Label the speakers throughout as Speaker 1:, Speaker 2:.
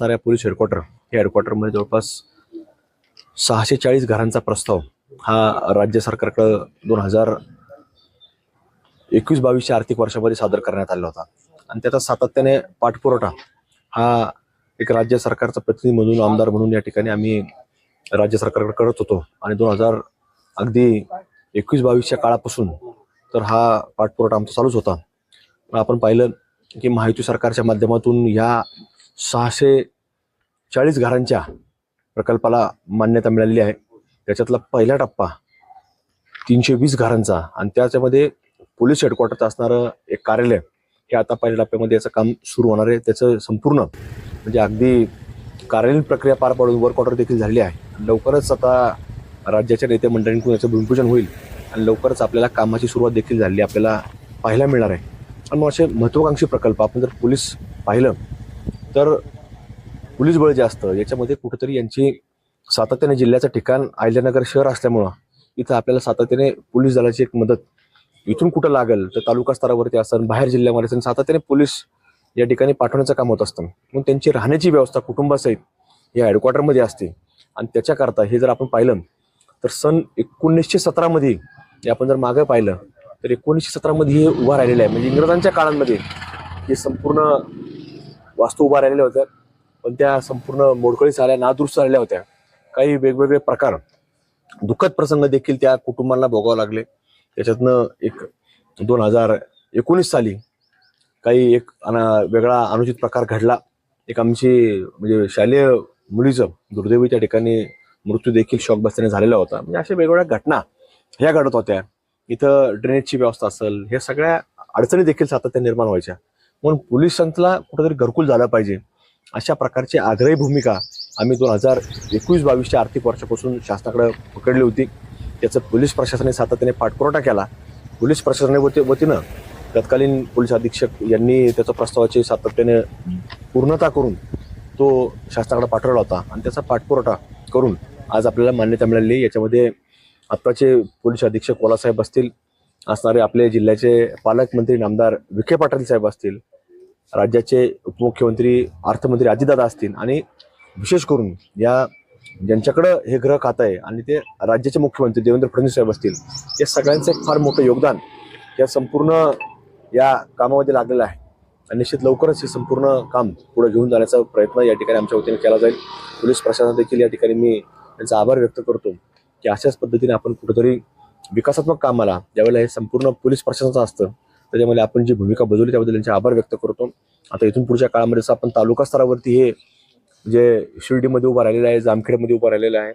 Speaker 1: असणाऱ्या police headquarter या हेडक्वार्टरमध्ये जवळपास सहाशे चाळीस घरांचा प्रस्ताव हा राज्य सरकारकडं दोन हजार एकवीस बावीसच्या आर्थिक वर्षामध्ये सादर करण्यात आला होता. आणि त्याचा सातत्याने पाठपुरवठा हा एक राज्य सरकारचा प्रतिनिधी म्हणून आमदार म्हणून या ठिकाणी आम्ही राज्य सरकारकडे करत होतो. आणि दोन हजार अगदी एकवीस बावीसच्या काळापासून तर हा पाठपुरवठा आमचा चालूच होता. पण आपण पाहिलं की महायुती सरकारच्या माध्यमातून या सहाशे चाळीस घरांच्या प्रकल्पाला मान्यता मिळालेली आहे. त्याच्यातला पहिला टप्पा तीनशे वीस घरांचा आणि त्याच्यामध्ये पोलीस हेडक्वार्टरचं असणारं एक कार्यालय हे आता पहिल्या टप्प्यामध्ये याचं काम सुरू होणार आहे. त्याचं संपूर्ण म्हणजे अगदी कार्यालयीन प्रक्रिया पार पाडून वर्क ऑर्डर देखील झालेली आहे. लवकरच आता राज्याच्या नेते मंडळींकडून याचं भूमिपूजन होईल आणि लवकरच आपल्याला कामाची सुरुवात देखील झाली आपल्याला पाहायला मिळणार आहे. आणि मग असे महत्त्वाकांक्षी प्रकल्प आपण जर पोलीस पाहिलं तर पोलीस बळ जे असतं याच्यामध्ये कुठेतरी यांची सातत्याने जिल्ह्याचं ठिकाण अहिल्यानगर शहर असल्यामुळं इथं आपल्याला सातत्याने पोलीस दलाची एक मदत इथून कुठं लागेल तर तालुका स्तरावरती असं बाहेर जिल्ह्यामध्ये असेल सातत्याने पोलीस या ठिकाणी पाठवण्याचं काम होत असतं. म्हणून त्यांची राहण्याची व्यवस्था कुटुंबासहित या हेडक्वार्टरमध्ये असते. आणि त्याच्याकरता हे जर आपण पाहिलं तर सन एकोणीसशे सतरामध्ये हे आपण जर मागं पाहिलं तर एकोणीसशे सतरामध्ये हे उभा राहिलेलं आहे. म्हणजे इंग्रजांच्या काळांमध्ये हे संपूर्ण वास्तू उभा राहिलेल्या होत्या पण त्या संपूर्ण मोडकळी झाल्या नादुरुस्त झालेल्या होत्या. काही वेगवेगळे प्रकार. दुःखद प्रसंग देखील त्या कुटुंबांना भोगावं लागले. त्याच्यातनं एक दोन हजार एकोणीस साली काही एक अना- वेगळा अनुचित प्रकार घडला. एक आमची म्हणजे शालेय मुलीचं दुर्दैवी त्या ठिकाणी मृत्यू देखील शॉक बसल्याने झालेला होता. म्हणजे अशा वेगवेगळ्या घटना ह्या घडत होत्या. इथं ड्रेनेजची व्यवस्था असेल ह्या सगळ्या अडचणी देखील सातत्याने निर्माण व्हायच्या. म्हणून पोलिसांना कुठेतरी घरकुल झालं पाहिजे. अशा प्रकारची आग्रही भूमिका आम्ही दोन हजार एकवीस बावीसच्या आर्थिक वर्षापासून शासनाकडे पकडली होती. त्याचं पोलीस प्रशासनाने सातत्याने पाठपुरवठा केला. पोलीस प्रशासनाने वती वतीनं तत्कालीन पोलीस अधीक्षक यांनी त्याचा प्रस्तावाची सातत्याने पूर्णता करून तो शासनाकडे पाठवला होता आणि त्याचा पाठपुरवठा करून आज आपल्याला मान्यता मिळाली. याच्यामध्ये आत्ताचे पोलीस अधीक्षक कोलासाहेब असतील असणारे आपले जिल्ह्याचे पालकमंत्री नामदार विखे पाटील साहेब असतील राज्याचे उपमुख्यमंत्री अर्थमंत्री अजितदादा असतील आणि विशेष करून या ज्यांच्याकडं हे ग्रह खातं आहे आणि ते राज्याचे मुख्यमंत्री देवेंद्र फडणवीस साहेब असतील या सगळ्यांचं एक फार मोठं योगदान या संपूर्ण या कामामध्ये लागलेलं आहे. आणि निश्चित लवकरच हे संपूर्ण काम पुढे घेऊन जाण्याचा प्रयत्न या ठिकाणी आमच्या वतीने केला जाईल. पोलीस प्रशासन देखील या ठिकाणी मी त्यांचा आभार व्यक्त करतो की अशाच पद्धतीने आपण कुठेतरी विकासात्मक कामाला ज्यावेळेला हे संपूर्ण पोलीस प्रशासनाचं असतं त्याच्यामध्ये आपण जी भूमिका बजावली त्याबद्दल त्यांचे आभार व्यक्त करतो. आता इथून पुढच्या काळामध्ये जसं आपण तालुका स्तरावरती हे जे शिर्डीमध्ये उभं राहिलेलं आहे जामखेडमध्ये उभं राहिलेलं आहे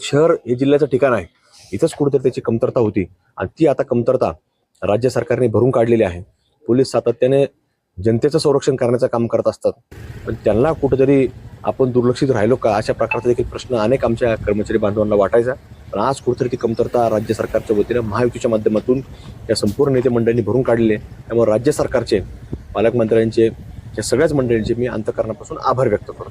Speaker 1: शहर हे जिल्ह्याचं ठिकाण आहे. इथंच कुठेतरी त्याची कमतरता होती. आणि ती आता कमतरता राज्य सरकारने भरून काढलेली आहे. पोलीस सातत्याने जनतेचं संरक्षण करण्याचं काम करत असतात. पण त्यांना कुठेतरी आपण दुर्लक्षित राहिलो का? अशा प्रकारचा देखील प्रश्न अनेक आमच्या कर्मचारी बांधवांना वाटायचा. पण आज कुठेतरी ती कमतरता राज्य सरकारच्या वतीनं महायुतीच्या माध्यमातून या संपूर्ण नेते मंडळींनी भरून काढले त्यामुळे राज्य सरकारचे पालकमंत्र्यांचे या सगळ्याच मंडळींचे मी अंतकरणापासून आभार व्यक्त करतो.